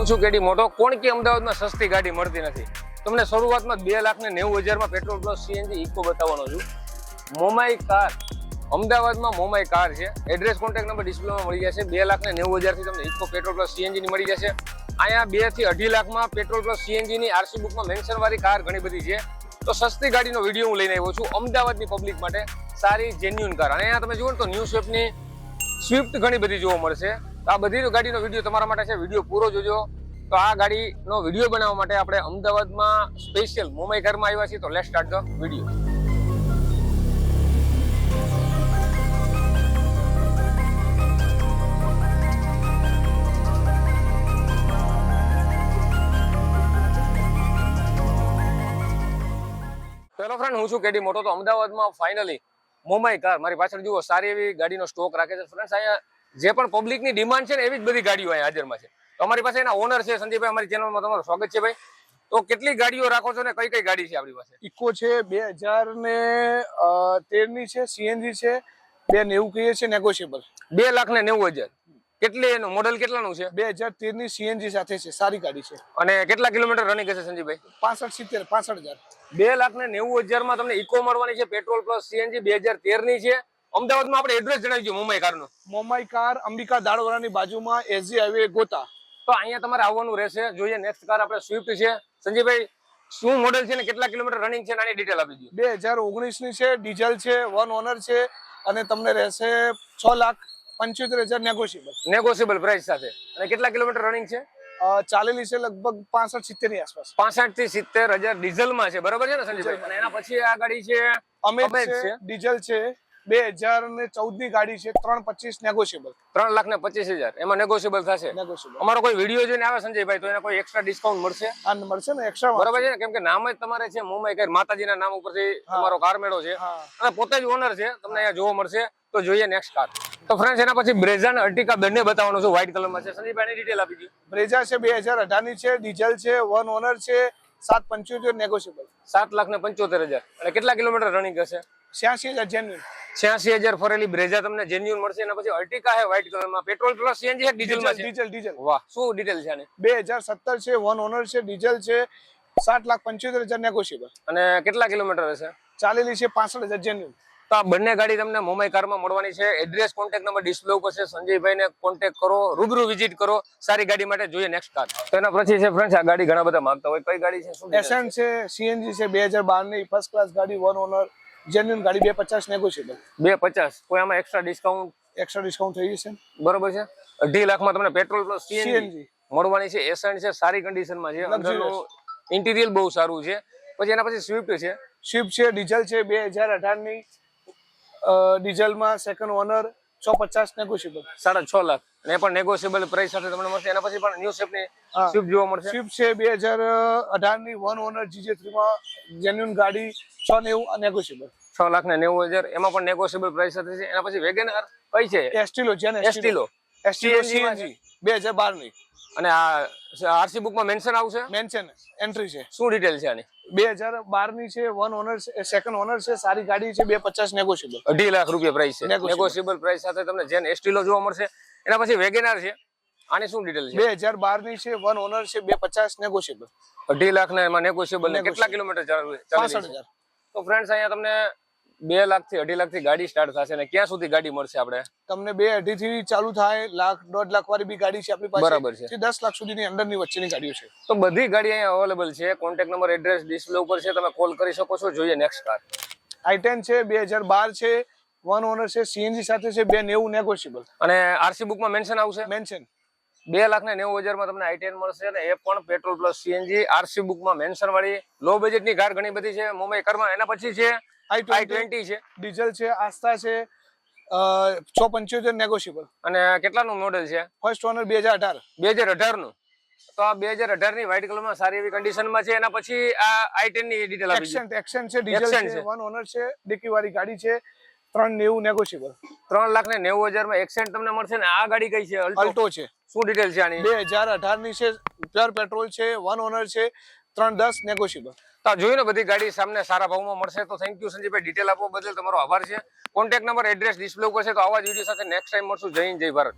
હું છું કેડી મોટો. કોણ કે અમદાવાદમાં સસ્તી ગાડી મળતી નથી? તમને શરૂઆતમાં બે લાખ ને નેવું હજારમાં પેટ્રોલ પ્લસ સીએનજી ઇકો બતાવવાનો છું. મોમાઈ કાર. અમદાવાદમાં મોમાઈ કાર છે. એડ્રેસ કોન્ટેક્ટ નંબર ડિસ્પ્લેમાં મળી જશે. બે લાખ ને નેવું હજારથી તમને ઇકો પેટ્રોલ પ્લસ સીએનજી ની મળી જશે. અહીંયા બેથી અઢી લાખમાં પેટ્રોલ પ્લસ સીએનજીની આરસી બુકમાં મેન્શનવાળી કાર ઘણી બધી છે. તો સસ્તી ગાડીનો વીડિયો હું લઈને આવ્યો છું અમદાવાદની પબ્લિક માટે. સારી જેન્યુન કાર. અને અહીંયા તમે જુઓ તો ન્યૂ સ્વેપની સ્વિફ્ટ ઘણી બધી જોવા મળશે. તો આ બધી ગાડીનો વીડિયો તમારા માટે છે, વીડિયો પૂરો જોજો. તો આ ગાડીનો વીડિયો બનાવવા માટે આપણે અમદાવાદમાં સ્પેશિયલ મુંબઈ કારમાં આવ્યા છીએ, તો let start the video hello friend હું છું કેડી મોટો. તો અમદાવાદમાં ફાઇનલી મુંબઈ કાર મારી પાછળ જુઓ, સારી એવી ગાડીનો સ્ટોક રાખે છે. ફ્રેન્ડ્સ અહીંયા જે પણ પબ્લિકની ડિમાન્ડ છે ને એવી જ બધી ગાડીઓ અહીંયા હાજરમાં છે. તો અમારી પાસે એના ઓનર છે સંજયભાઈ અમારી ચેનલમાં તમારું સ્વાગત છે ભાઈ. તો કેટલી ગાડીઓ રાખો છો ને કઈ કઈ ગાડી છે આપણી પાસે? ઇકો છે બે હજાર ને તેરની છે સીએનજી છે બે નેવું કહીએ છે નેગોશિયેબલ બે લાખ ને નેવું હજાર. કેટલી એનું મોડલ કેટલાનું છે? બે હજાર તેરની સીએનજી સાથે છે સારી ગાડી છે. અને કેટલા કિલોમીટર રનિંગ હશે સંજીભાઈ પાસઠ સિત્તેર પાસઠ હજાર. બે લાખ ને નેવું હજારમાં તમને ઇકો મળવાની છે પેટ્રોલ પ્લસ સીએનજી બે હજાર તેરની છે. અમદાવાદમાં આપણે એડ્રેસ જણાવી મુંબઈ કારનું. મોમાઈ કાર અંબિકા દાળવરાની બાજુમાં એસજી હાઈવે ગોતા. તો અહીંયા તમારે આવવાનું રહેશે. જોઈએ નેક્સ્ટ કાર આપણે સ્વિફ્ટ છે. સંજયભાઈ શું મોડેલ છે ને કેટલા કિલોમીટર રનિંગ છે આની ડિટેલ આપી દો બે હજાર ઓગણીસની છે ડીઝલ છે વન ઓનર છે અને તમને રહેશે છ લાખ પંચોતેર હજાર નેગોશિયેબલ નેગોશિયેબલ પ્રાઇસ સાથે. અને કેટલા કિલોમીટર રનિંગ છે? ચાલેલી છે લગભગ પાસઠ સિત્તેરની આસપાસ. પાસઠથી સિત્તેર હજાર ડીઝલમાં છે. બરોબર છે ને સંજયભાઈ? એના પછી આ ગાડી છે? અમેજ છે છે. ડીઝલ છે બે હજાર ને ચૌદની ગાડી છે ત્રણ પચીસ નેગોશિયેબલ ત્રણ લાખ ને પચીસ હજાર. એમાં નેગોશિયેબલ થશે. નેગોશિયેબલ અમારો કોઈ વીડિયો જોઈને આવે સંજયભાઈ તો એને કોઈ એક્સ્ટ્રા ડિસ્કાઉન્ટ મળશે? મળશે ને એક્સ્ટ્રા બરાબર છે ને? કેમ કે નામ જ તમારે છે મુંબઈ કઈ માતાજીના નામ ઉપરથી તમારો કાર મેળો છે. અને પોતે જ ઓનર છે તમને અહીંયા જોવા મળશે. તો જોઈએ નેક્સ્ટ કાર તો ફ્રેન્ડ્સ એના પછી બ્રેઝા અને અર્ટિકા બંને બતાવવાનું છે વ્હાઇટ કલરમાં છે. સંજયભાઈ ડિટેલ આપી દીધી બ્રેઝા છે બે હજાર અઢારની છે ડીઝલ છે વન ઓનર છે સાત પંચોતેર નેગોશિયેબલ સાત લાખ ને પંચોતેર હજાર. અને કેટલા કિલોમીટર રનિંગ હશે છ્યાસી હજાર જેન્યુન છ્યાસી હજાર ફરેલી બ્રેઝા તમને જેન્યુન મળશે. એના પછી અર્ટિકા છે વ્હાઇટ કલરમાં પેટ્રોલ પ્લસ સીએનજી છે ડીઝલમાં છે. ડીઝલ ડીઝલ વાહ શું ડિટેલ છે આની? બે હજાર સત્તર છે વન ઓનર છે ડીઝલ છે સાત લાખ પંચોતેર હજાર નેગોશિયેબલ અને કેટલા કિલોમીટર હશે ચાલેલી છે પાસઠ હજાર જેન્યુન તો આ બંને ગાડી તમને મોમાઈ કારમાં મળવાની છે. એડ્રેસ કોન્ટેક્ટ નંબર ડિસ્પ્લે ઉપર છે. સંજયભાઈને કોન્ટેક્ટ કરો રૂબરૂ વિઝિટ કરો. સારી ગાડી માટે જોઈએ નેક્સ્ટ કાર તો એના પછી છે ફ્રેન્ડ્સ આ ગાડી ઘણા બધા માંગતા હોય. કઈ ગાડી છે? એસએન છે? સીએનજી છે બે હજાર બારની ફર્સ્ટ ક્લાસ ગાડી વન ઓનર જેન્યુન ગાડી બે પચાસ નેગોશિયેબલ બે પચાસ? કોઈ આમાં એક્સ્ટ્રા ડિસ્કાઉન્ટ એક્સ્ટ્રા ડિસ્કાઉન્ટ થઈ જશે બરોબર છે? અઢી લાખમાં તમને પેટ્રોલ પ્લસ સીએનજી મળવાની છે એસન્ટ છે સારી કન્ડિશનમાં છે. અંદરનું ઇન્ટિરિયર બહુ સારું છે. પછી એના પછી સ્વિફ્ટ છે. સ્વિફ્ટ છે ડીઝલ છે બે હજાર અઢારની ડીઝલમાં સેકન્ડ ઓનર છ પચાસ નેગોશિયેબલ સાડા છ લાખ. અને પણ નેગોશિયેબલ પ્રાઇસ સાથે તમને મળશે. એના પછી પણ ન્યુ શેપની ની સ્વિફ્ટ જોવા મળશે. સ્વિફ્ટ છે બે હજાર અઢારની વન ઓનર જીજે થ્રીમાં જેન્યુન ગાડી છ નેવું નેગોશિયેબલ છ લાખ ને નેવું હજાર. એમાં પણ નેગોશિયેબલ પ્રાઇસ સાથે છે. એના પછી વેગેનર કઈ છે? એસ્ટિલો જેને એસ્ટિલો એસ્ટિલો માં સીએનજી બે હજાર બારની અને આ આરસી બુકમાં મેન્શન આવશે મેન્શન એન્ટ્રી છે. શું ડિટેલ છે આની? બે હજાર બારની છે વન ઓનર સેકન્ડ ઓનર છે સારી ગાડી છે બે પચાસ નેગોશિયેબલ અઢી લાખ રૂપિયા પ્રાઇસ છે. નેગોશિયેબલ પ્રાઇસ સાથે તમને જેન એસટીલો જોવા મળશે એના પછી વેગેનાર છે. આની શું ડિટેલ છે? બે હજાર બારની છે વન ઓનર છે બે પચાસ નેગોશિયેબલ અઢી લાખ ને એમાં નેગોશિયેબલ ને કેટલા કિલોમીટર ચાલે હજાર. તો ફ્રેન્ડ્સ અહીંયા તમને બે લાખથી અઢી લાખથી ગાડી સ્ટાર્ટ થશે અને ક્યાં સુધી ગાડી મળશે આપણે? તમને બે અઢી થી ચાલુ થાય લાખ દોઢ લાખ વાળી બી ગાડી છે આપણી પાસે બરાબર છે. દસ લાખ સુધીની અંદરની વચ્ચેની ગાડીઓ છે. તો બધી ગાડી અહીંયા અવેલેબલ છે. કોન્ટેક્ટ નંબર એડ્રેસ ડિસ્પ્લે ઉપર છે. તમે કોલ કરી શકો છો. જોઈએ નેક્સ્ટ કાર આઈ ટેન છે બે હજાર બાર છે વન ઓનર છે સીએનજી સાથે છે બે નેવું નેગોશિયેબલ અને આરસી બુકમાં મેન્શન આવશે? મેન્શન બે લાખ ને નેવું હજારમાં તમને આઈટીએન મળશે અને એ પણ પેટ્રોલ પ્લસ સીએનજી આરસી બુકમાં મેન્શન વાળી લો બજેટની કાર ઘણી બધી છે મુંબઈ કારમાં એના પછી છે આઈ ટ્વેન્ટી છે. ડીઝલ છે આસ્થા છે છ પંચોતેર નેગોશિયેબલ અને કેટલાનું મોડેલ છે? ફર્સ્ટ ઓનર બે હજાર અઢાર. બે હજાર અઢારનું તો આ બે હજાર અઢારની વ્હાઇટ કલરમાં સારી એવી કન્ડિશનમાં છે. એના પછી આ આઈ ટેનની ડિટેલ એક્સેન્ટ એક્સેન્ટ છે ડીઝલ છે. વન ઓનર છે ડીકી વાળી ગાડી છે ત્રણ નેવું નેગોશિયેબલ ત્રણ લાખ ને નેવું હજારમાં એક્સેન્ટ તમને મળશે ને આ ગાડી કઈ છે? અલ્ટો છે. શું ડિટેલ છે આની? બે હજાર અઢારની છે પ્યોર પેટ્રોલ છે વન ઓનર છે ત્રણ દસ નેગોશિયેબલ તો જોયું ને બધી ગાડી સામને સારા ભાવમાં મળશે તો થેન્ક યુ સંજીભાઈ ડિટેલ આપવા બદલ તમારો આભાર છે. કોન્ટેક્ટ નંબર એડ્રેસ ડિસ્પ્લે ઉપર છે તો આવા જ વીડિયો સાથે નેક્સ્ટ ટાઈમ મળશું. જય હિન્દ જય ભારત.